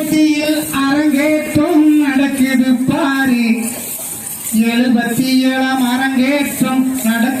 எழுபத்தியில் அரங்கேற்றம் நடக்குது பாரு. எழுபத்தி ஏழாம் அரங்கேற்றம் நடக்கு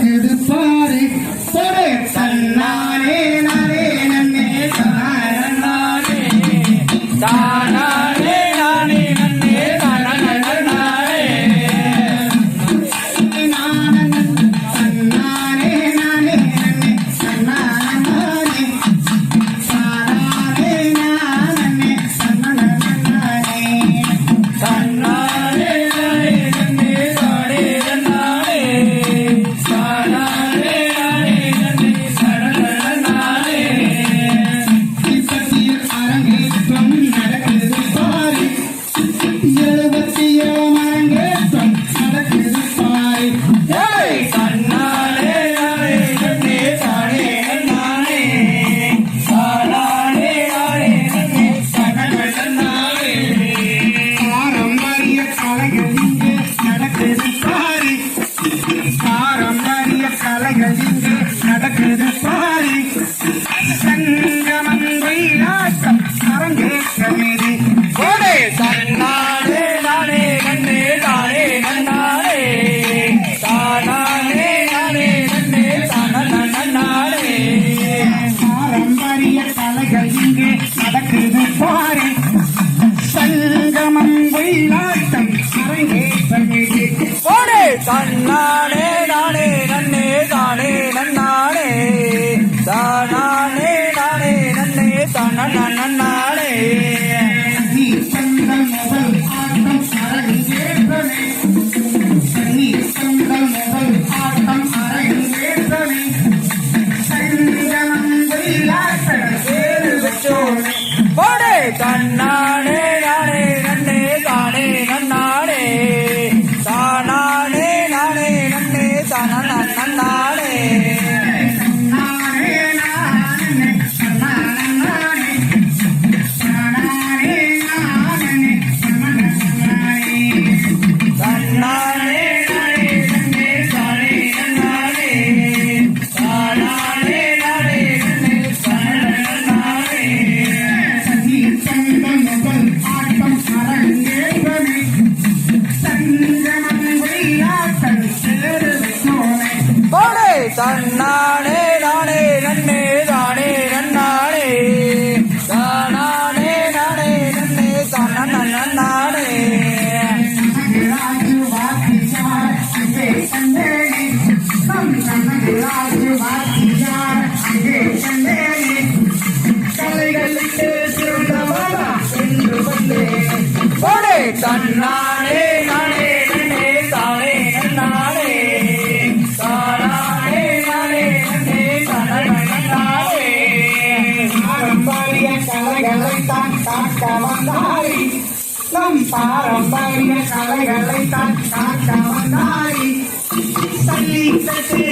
தன்னானே நானே நன்னே தானே நன்னானே. தானானே நானே நன்னே தானே நன்னானே தன்னானே பாரம்பரிய கலைகளை தன் கமந்தாரி தள்ளி தட்டு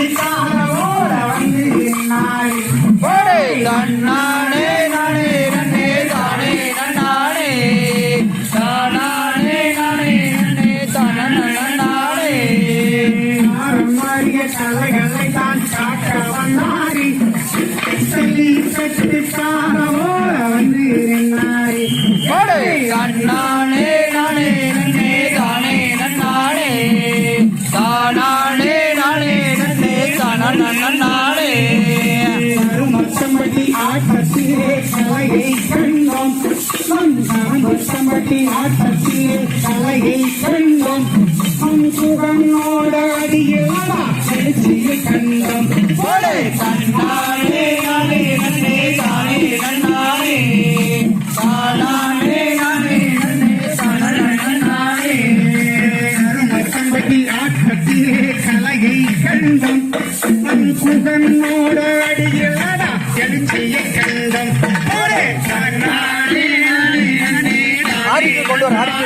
ஆட்டி ஆட்டத்திலே தலையை செல்லும். சுகனோடாடியவா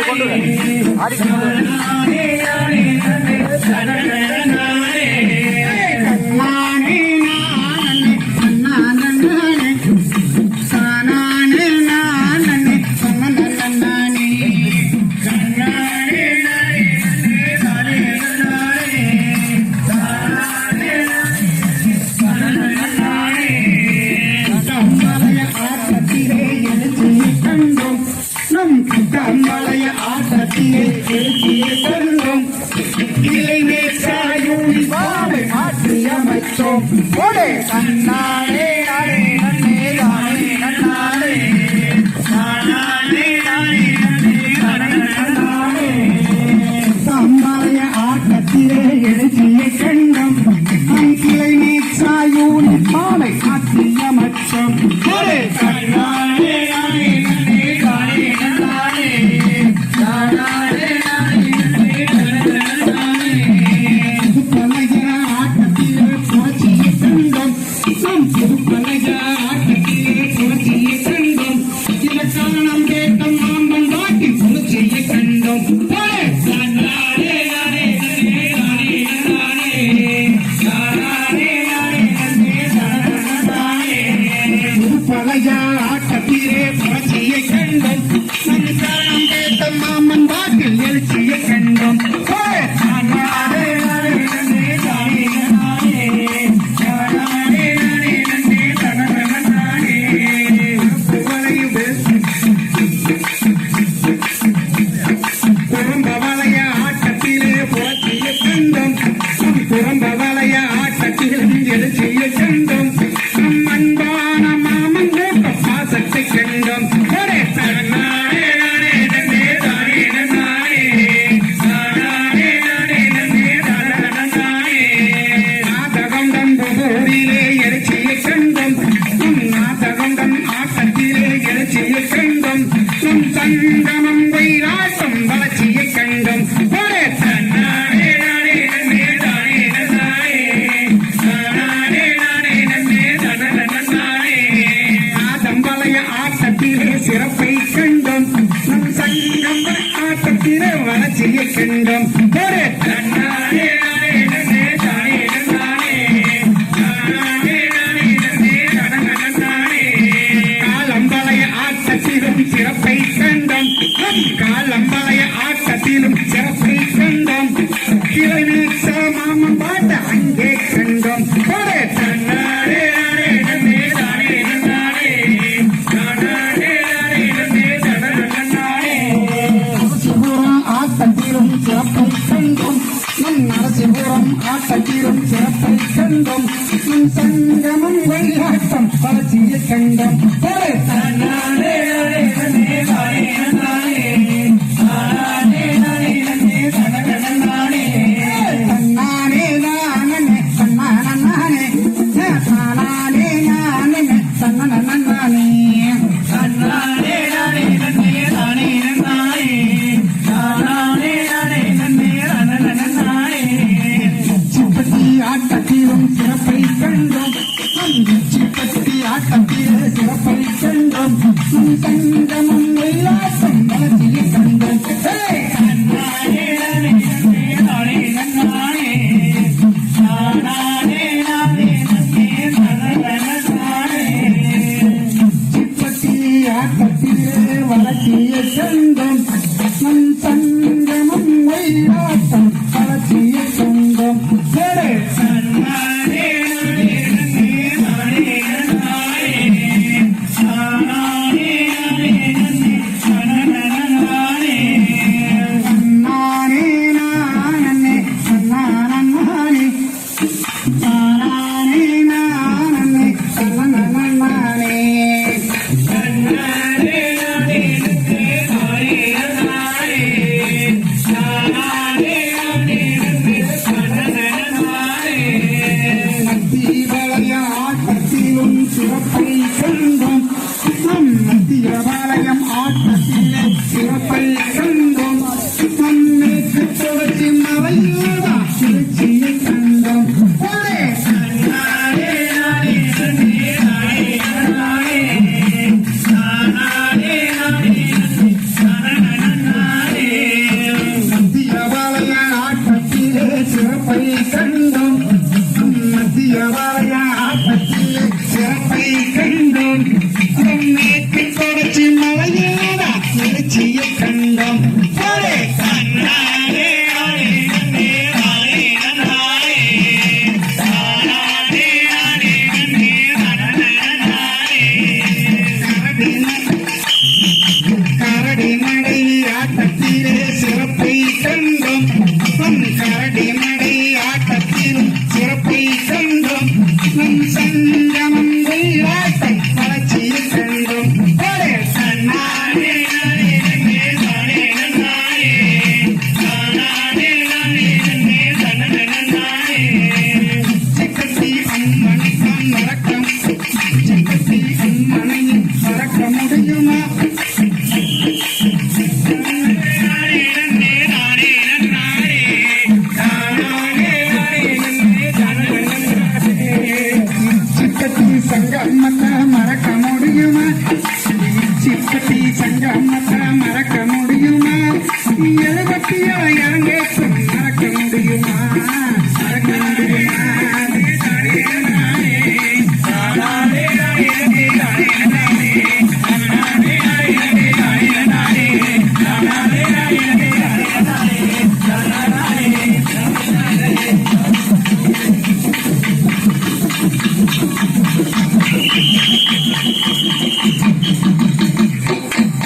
கொண்டு ஆசத்தியை எழுதிய சொல்லும் இளைஞர் சாயூரி பாவை மாற்றி அமைச்சோம் ஓடே கண்ணாலே நாடே நன்னே தானே நன்னாலே நானாலே நானே பவளைய ஆட்டத்திலும் எழுச்சியை கண்டோம் நம் அன்பான மாமன் பாசத்தை கண்டோம். Thunder, thunder.